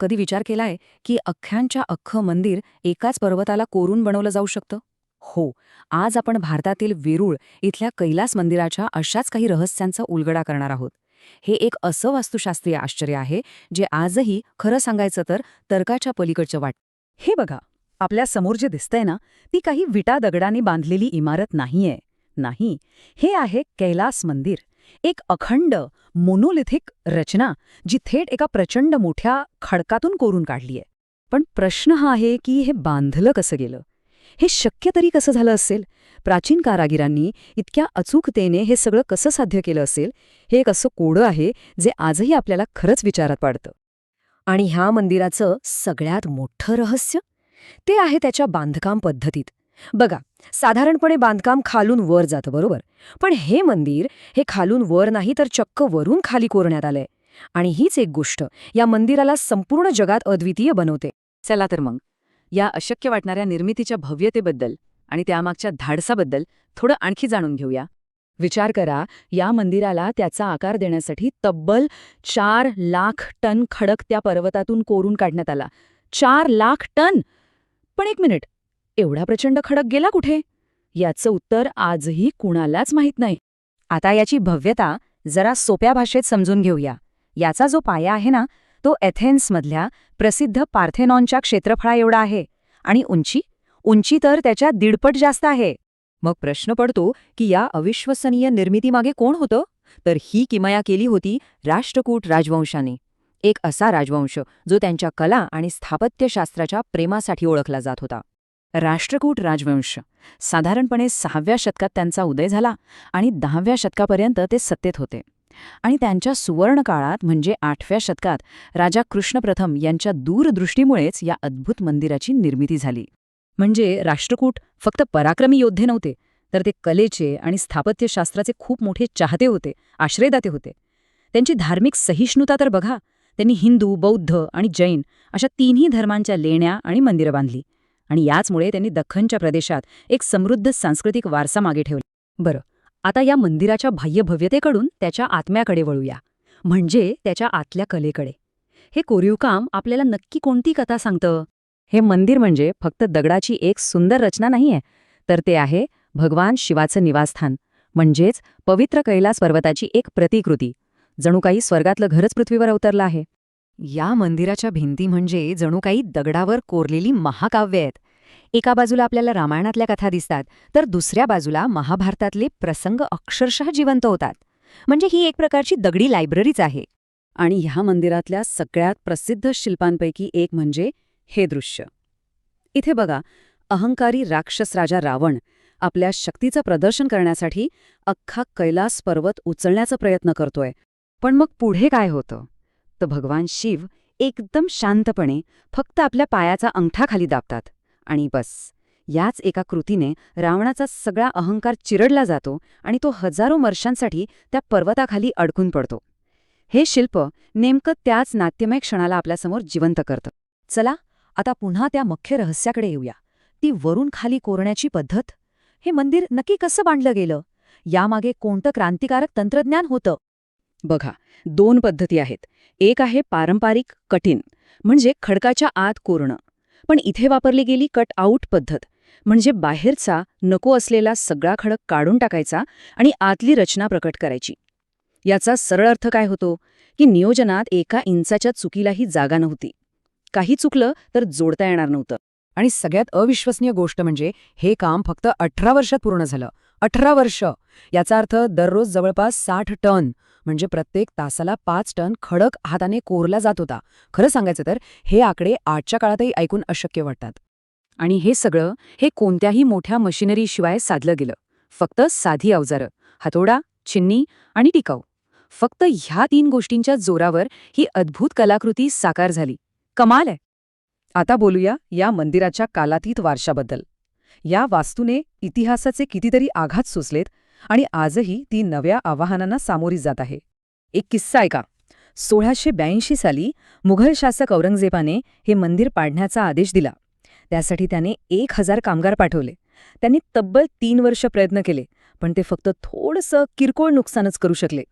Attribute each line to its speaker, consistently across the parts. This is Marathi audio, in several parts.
Speaker 1: कधी विचार केलाय की अख्ख्यांच्या अख्खं मंदिर एकाच पर्वताला कोरून बनवलं जाऊ शकतं? हो. आज आपण भारतातील वेरूळ इथल्या कैलास मंदिराच्या अशाच काही रहस्यांचा उलगडा करणार आहोत. हे एक असं वास्तुशास्त्रीय आश्चर्य आहे जे आजही खरं सांगायचं तर तर्काच्या पलीकडचं वाट
Speaker 2: हे बघा आपल्यासमोर जे दिसतंय ना ती काही विटा दगडांनी बांधलेली इमारत नाहीये. नाही. हे आहे कैलास मंदिर. एक अखंड मोनोलिथिक रचना जी थेट एका प्रचंड मोठ्या खडकातून कोरून काढलीय. पण प्रश्न हा आहे की हे बांधलं कसं गेलं? हे शक्य तरी कसं झालं असेल? प्राचीन कारागिरांनी इतक्या अचूकतेने हे सगळं कसं साध्य केलं असेल? हे एक असं कोडं आहे जे आजही आपल्याला खरंच विचारात पाडतं.
Speaker 1: आणि ह्या मंदिराचं सगळ्यात मोठं रहस्य? ते आहे त्याच्या बांधकाम पद्धतीत. बघा साधारणपणे बांधकाम खालून वर जातं बरोबर? पण हे मंदिर हे खालून वर नाही तर चक्क वरून खाली कोरण्यात आलंय. आणि हीच एक गोष्ट या मंदिराला संपूर्ण जगात अद्वितीय बनवते.
Speaker 2: चला तर मग. या अशक्य वाटणाऱ्या निर्मितीच्या भव्यतेबद्दल आणि त्यामागच्या धाडसाबद्दल थोडं आणखी जाणून घेऊया. विचार करा या मंदिराला त्याचा आकार देण्यासाठी तब्बल चार लाख टन खडक त्या पर्वतातून कोरून काढण्यात आला. चार लाख टन! पण एक मिनिट एवढा प्रचंड खडक गेला कुठे? याचं उत्तर आजही कुणालाच माहीत नाही.
Speaker 1: आता याची भव्यता जरा सोप्या भाषेत समजून घेऊया. याचा जो पाया आहे ना तो एथेन्समधल्या प्रसिद्ध पार्थेनॉनच्या क्षेत्रफळा एवढा आहे. आणि उंची? उंची तर त्याच्या दीडपट जास्त आहे. मग प्रश्न पडतो की या अविश्वसनीय निर्मितीमागे कोण होतं? तर ही किमया केली होती राष्ट्रकूट राजवंशाने. एक असा राजवंश जो त्यांच्या कला आणि स्थापत्यशास्त्राच्या प्रेमासाठी ओळखला जात होता. राष्ट्रकूट राजवंश. साधारणपणे सहाव्या शतकात त्यांचा उदय झाला आणि दहाव्या शतकापर्यंत ते सत्तेत होते. आणि त्यांच्या सुवर्णकाळात म्हणजे आठव्या शतकात राजा कृष्ण प्रथम यांच्या दूरदृष्टीमुळेच या अद्भुत मंदिराची निर्मिती झाली. म्हणजे राष्ट्रकूट फक्त पराक्रमी योद्धे नव्हते तर ते कलेचे आणि स्थापत्यशास्त्राचे खूप मोठे चाहते होते आश्रयदाते होते. त्यांची धार्मिक सहिष्णुता तर बघा त्यांनी हिंदू बौद्ध आणि जैन अशा तिन्ही धर्मांच्या लेण्या आणि मंदिरं बांधली. आणि याचमुळे त्यांनी दख्खनच्या प्रदेशात एक समृद्ध सांस्कृतिक वारसा मागे ठेवला. बरं आता या मंदिराच्या बाह्यभव्यतेकडून त्याच्या आत्म्याकडे वळूया. म्हणजे त्याच्या आतल्या कलेकडे. हे कोरीवकाम आपल्याला नक्की कोणती कथा सांगतं? हे मंदिर म्हणजे फक्त दगडाची एक सुंदर रचना नाहीये तर ते आहे भगवान शिवाचं निवासस्थान. म्हणजेच पवित्र कैलास पर्वताची एक प्रतिकृती. जणू काही स्वर्गातलं घरच पृथ्वीवर अवतरलं आहे. या मंदिराच्या भिंती म्हणजे जणू काही दगडावर कोरलेली महाकाव्य आहेत. एका बाजूला आपल्याला रामायणातल्या कथा दिसतात तर दुसऱ्या बाजूला महाभारतातले प्रसंग अक्षरशः जिवंत होतात. म्हणजे ही एक प्रकारची दगडी लायब्ररीच आहे.
Speaker 2: आणि ह्या मंदिरातल्या सगळ्यात प्रसिद्ध शिल्पांपैकी एक म्हणजे हे दृश्य. इथे बघा अहंकारी राक्षस राजा रावण आपल्या शक्तीचं प्रदर्शन करण्यासाठी अख्खा कैलास पर्वत उचलण्याचा प्रयत्न करतोय. पण मग पुढे काय होतं? तर भगवान शिव एकदम शांतपणे फक्त आपल्या पायाचा अंगठा खाली दाबतात. आणि बस याच एका कृतीने रावणाचा सगळा अहंकार चिरडला जातो आणि तो हजारो वर्षांसाठी त्या पर्वताखाली अडकून पडतो. हे शिल्प नेमकं त्याच नाट्यमय क्षणाला आपल्यासमोर जिवंत करतं. चला आता पुन्हा त्या मुख्य रहस्याकडे येऊया. ती वरून खाली कोरण्याची पद्धत? हे मंदिर नक्की कसं बांधलं गेलं? यामागे कोणतं क्रांतिकारक तंत्रज्ञान होतं? बघा दोन पद्धती आहेत. एक आहे पारंपरिक कठीण म्हणजे खडकाच्या आत कोरणं. पण इथे वापरली गेली कट आऊट पद्धत म्हणजे बाहेरचा नको असलेला सगळा खडक काढून टाकायचा आणि आतली रचना प्रकट करायची. याचा सरळ अर्थ काय होतो? की नियोजनात एका इंचाच्या चुकीलाही जागा नव्हती. काही चुकलं तर जोडता येणार नव्हतं.
Speaker 1: आणि सगळ्यात अविश्वसनीय गोष्ट म्हणजे हे काम फक्त अठरा वर्षात पूर्ण झालं. अठरा वर्ष! याचा अर्थ दररोज जवळपास साठ टन. म्हणजे प्रत्येक तासाला पाच टन खडक हाताने कोरला जात होता. खरं सांगायचं तर हे आकडे आजच्या काळातही ऐकून अशक्य वाटतात. आणि हे सगळं हे कोणत्याही मोठ्या मशिनरीशिवाय साधलं गेलं. फक्त साधी अवजारं हातोडा चिन्नी आणि टिकाऊ. फक्त ह्या तीन गोष्टींच्या जोरावर ही अद्भुत कलाकृती साकार झाली. कमाल आहे!
Speaker 2: आता बोलूया या मंदिराच्या कालातीत वारशाबद्दल. या वास्तूने इतिहासाचे कितीतरी आघात सुचलेत आणि आजही ती नव्या आव्हानांना सामोरी जात आहे. एक किस्सा ऐका. सोळाशे ब्याऐंशी साली मुघल शासक औरंगजेबाने हे मंदिर पाडण्याचा आदेश दिला. त्यासाठी त्याने एक हजार कामगार पाठवले. त्यांनी तब्बल तीन वर्ष प्रयत्न केले पण ते फक्त थोडंसं किरकोळ नुकसानच करू शकले.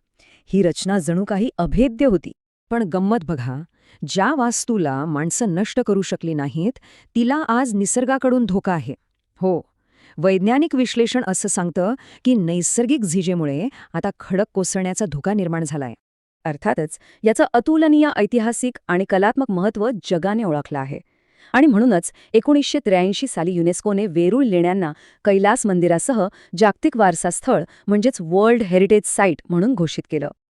Speaker 2: ही रचना जणू काही अभेद्य होती.
Speaker 1: पण गंमत बघा ज्या वास्तूला माणसं नष्ट करू शकली नाहीत तिला आज निसर्गाकडून धोका आहे. हो वैज्ञानिक विश्लेषण असं सांगतं की नैसर्गिक झिजेमुळे आता खडक कोसळण्याचा धोका निर्माण झालाय.
Speaker 2: अर्थातच याचं अतुलनीय ऐतिहासिक आणि कलात्मक महत्त्व जगाने ओळखलं आहे. आणि म्हणूनच एकोणीसशे त्र्याऐंशी साली युनेस्कोने वेरूळ लेण्यांना कैलास मंदिरासह जागतिक वारसा स्थळ म्हणजेच वर्ल्ड हेरिटेज साईट म्हणून घोषित केलं.